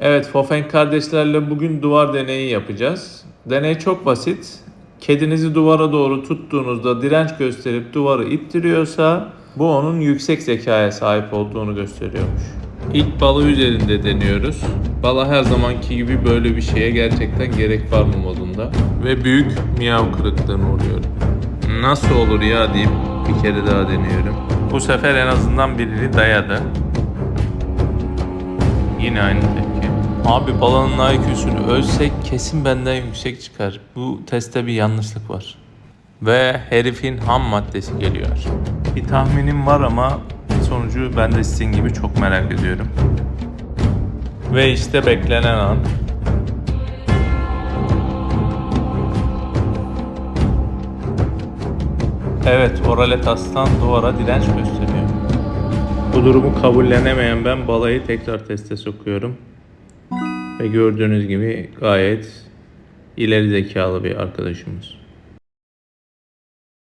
Evet, Fofenk kardeşlerle bugün duvar deneyi yapacağız. Deney çok basit. Kedinizi duvara doğru tuttuğunuzda direnç gösterip duvarı ittiriyorsa bu onun yüksek zekaya sahip olduğunu gösteriyormuş. İlk balı üzerinde deniyoruz. Bala her zamanki gibi böyle bir şeye gerçekten gerek var mı modunda. Ve büyük miyav kırıklığına uğruyorum. Nasıl olur ya deyip bir kere daha deniyorum. Bu sefer en azından birini dayadı. Yine aynı tepki. Abi balanın IQ'sunu ölsek kesin benden yüksek çıkar. Bu testte bir yanlışlık var. Ve herifin ham maddesi geliyor. Bir tahminim var ama sonucu ben de sizin gibi çok merak ediyorum. Ve işte beklenen an. Evet, Oraletas'tan duvara direnç gösteriyor. Bu durumu kabullenemeyen ben balayı tekrar teste sokuyorum. Ve gördüğünüz gibi gayet ileri zekalı bir arkadaşımız.